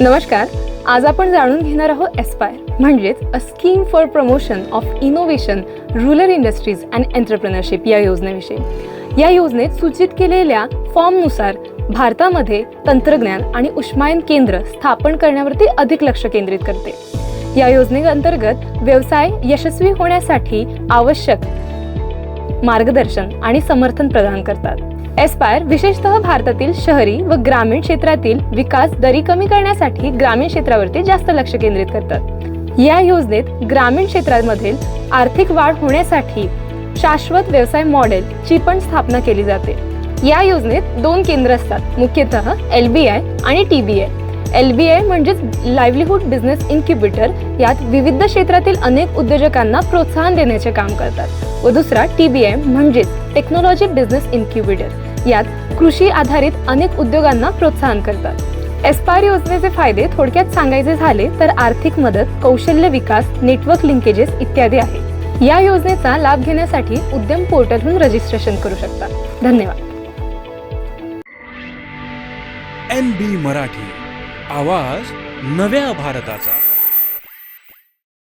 नमस्कार आज आपण जाणून घेणार आहोत एस्पायर म्हणजेच a scheme for promotion of innovation rural industries and entrepreneurship या योजनेविषयी. या योजनेत सूचित केलेल्या फॉर्मनुसार भारतामध्ये तंत्रज्ञान आणि उष्मायन केंद्र स्थापन करण्यावरती अधिक लक्ष केंद्रित करते. या योजनेअंतर्गत व्यवसाय यशस्वी होण्यासाठी आवश्यक मार्गदर्शन आणि समर्थन प्रदान करतात. एस्पायर विशेषतः भारतातील शहरी व ग्रामीण क्षेत्रातील विकास दरी कमी करण्यासाठी ग्रामीण क्षेत्रावरती जास्त लक्ष केंद्रित करतात. या योजनेत ग्रामीण क्षेत्रामधील आर्थिक वाढ होण्यासाठी शाश्वत व्यवसाय मॉडेलची पण स्थापना केली जाते. या योजनेत दोन केंद्र असतात मुख्यतः एल बी आय आणि T B I L B A म्हणजेच लाईव्हलीहूड बिझनेस इन्क्युबेटर यात विविध क्षेत्रातील अनेक उद्योजकांना प्रोत्साहन देण्याचे काम करतात. व दुसरा टी बी एम म्हणजेच टेक्नॉलॉजी बिझनेस इन्क्युबेटर यात कृषी आधारित अनेक उद्योगांना प्रोत्साहन करतात. एस्पायर योजनेचे फायदे थोडक्यात सांगायचे झाले तर आर्थिक मदत कौशल्य विकास नेटवर्क लिंकेजेस इत्यादी आहे. या योजनेचा लाभ घेण्यासाठी उद्यम पोर्टलहून रजिस्ट्रेशन करू शकता. धन्यवाद. एन बी मराठी आवाज नव्या भारताचा.